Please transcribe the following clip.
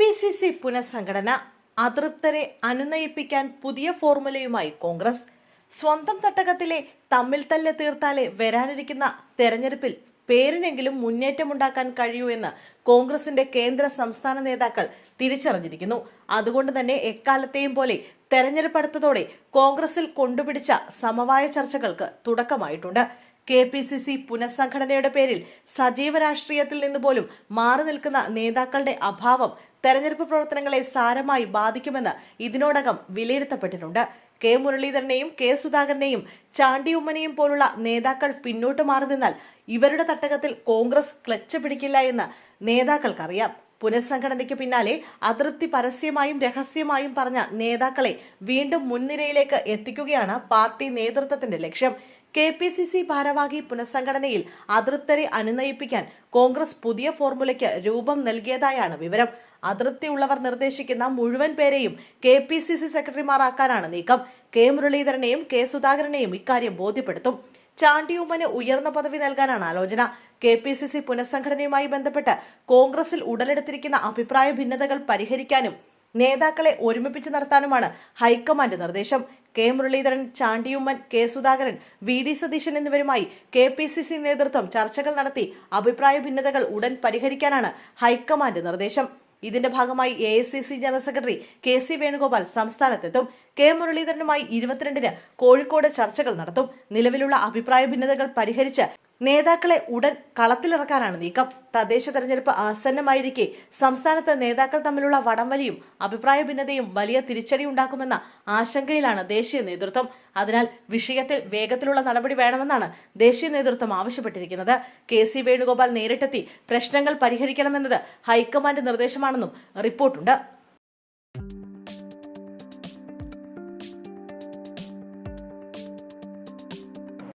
P C C പുനഃസംഘടന അതൃപ്തരെ അനുനയിപ്പിക്കാൻ പുതിയ ഫോർമുലയുമായി കോൺഗ്രസ്. സ്വന്തം തട്ടകത്തിലെ തമ്മിൽ തല്ല് തീർത്താലേ വരാനിരിക്കുന്ന തെരഞ്ഞെടുപ്പിൽ പേരിനെങ്കിലും മുന്നേറ്റമുണ്ടാക്കാൻ കഴിയൂ എന്ന് കോൺഗ്രസിന്റെ കേന്ദ്ര സംസ്ഥാന നേതാക്കൾ തിരിച്ചറിഞ്ഞിരിക്കുന്നു. അതുകൊണ്ട് തന്നെ എക്കാലത്തെയും പോലെ തെരഞ്ഞെടുപ്പ് അടുത്തതോടെ കോൺഗ്രസിൽ കൊണ്ടുപിടിച്ച സമവായ ചർച്ചകൾക്ക് തുടക്കമായിട്ടുണ്ട്. കെ പി സി സി പുനഃസംഘടനയുടെ പേരിൽ സജീവ രാഷ്ട്രീയത്തിൽ നിന്ന് പോലും മാറി നിൽക്കുന്ന നേതാക്കളുടെ അഭാവം തെരഞ്ഞെടുപ്പ് പ്രവർത്തനങ്ങളെ സാരമായി ബാധിക്കുമെന്ന് ഇതിനോടകം വിലയിരുത്തപ്പെട്ടിട്ടുണ്ട്. കെ മുരളീധരനെയും കെ സുധാകരനെയും ചാണ്ടി ഉമ്മനെയും പോലുള്ള നേതാക്കൾ പിന്നോട്ട് മാറി നിന്നാൽ ഇവരുടെ തട്ടകത്തിൽ കോൺഗ്രസ് ക്ലച്ച് പിടിക്കില്ല എന്ന് നേതാക്കൾക്കറിയാം. പുനഃസംഘടനയ്ക്ക് പിന്നാലെ അതൃപ്തി പരസ്യമായും രഹസ്യമായും പറഞ്ഞ നേതാക്കളെ വീണ്ടും മുൻനിരയിലേക്ക് എത്തിക്കുകയാണ് പാർട്ടി നേതൃത്വത്തിന്റെ ലക്ഷ്യം. കെ പി സി സി ഭാരവാഹി പുനഃസംഘടനയിൽ അതൃപ്തരെ അനുനയിപ്പിക്കാൻ കോൺഗ്രസ് പുതിയ ഫോർമുലയ്ക്ക് രൂപം നൽകിയതായാണ് വിവരം. അതൃപ്തിയുള്ളവർ നിർദ്ദേശിക്കുന്ന മുഴുവൻ പേരെയും കെ പി സി സി സെക്രട്ടറിമാരാക്കാനാണ് നീക്കം. കെ മുരളീധരനെയും കെ സുധാകരനെയും ഇക്കാര്യം ബോധ്യപ്പെടുത്തും. ചാണ്ടിയുമ്മന് ഉയർന്ന പദവി നൽകാനാണ് ആലോചന. കെ പി സി സി പുനഃസംഘടനയുമായി ബന്ധപ്പെട്ട് കോൺഗ്രസിൽ ഉടലെടുത്തിരിക്കുന്ന അഭിപ്രായ ഭിന്നതകൾ പരിഹരിക്കാനും നേതാക്കളെ ഒരുമിപ്പിച്ച് നടത്താനുമാണ് ഹൈക്കമാൻഡ് നിർദ്ദേശം. K Muraleedharan Chandy Oommen K Sudhakaran V D Satheesan എന്നിവരുമായി കെ പി സി സി നേതൃത്വം ചർച്ചകൾ നടത്തി അഭിപ്രായ ഭിന്നതകൾ ഉടൻ പരിഹരിക്കാനാണ് ഹൈക്കമാൻഡ് നിർദ്ദേശം. ഇതിന്റെ ഭാഗമായി A I C C general secretary K C Venugopal സംസ്ഥാനത്തെത്തും. K മുരളീധരനുമായി ഇരുപത്തിരണ്ടിന് കോഴിക്കോട് ചർച്ചകൾ നടത്തും. നിലവിലുള്ള അഭിപ്രായ ഭിന്നതകൾ പരിഹരിച്ച് നേതാക്കളെ ഉടൻ കളത്തിലിറക്കാനാണ് നീക്കം. തദ്ദേശ തെരഞ്ഞെടുപ്പ് ആസന്നമായിരിക്കെ സംസ്ഥാനത്ത് നേതാക്കൾ തമ്മിലുള്ള വടംവലിയും അഭിപ്രായ ഭിന്നതയും വലിയ തിരിച്ചടി ഉണ്ടാക്കുമെന്ന ആശങ്കയിലാണ് ദേശീയ നേതൃത്വം. അതിനാൽ വിഷയത്തിൽ വേഗത്തിലുള്ള നടപടി വേണമെന്നാണ് ദേശീയ നേതൃത്വം ആവശ്യപ്പെട്ടിരിക്കുന്നത്. കെ സി വേണുഗോപാൽ നേരിട്ടെത്തി പ്രശ്നങ്ങൾ പരിഹരിക്കണമെന്നത് ഹൈക്കമാൻഡ് നിർദ്ദേശമാണെന്നും റിപ്പോർട്ടുണ്ട്.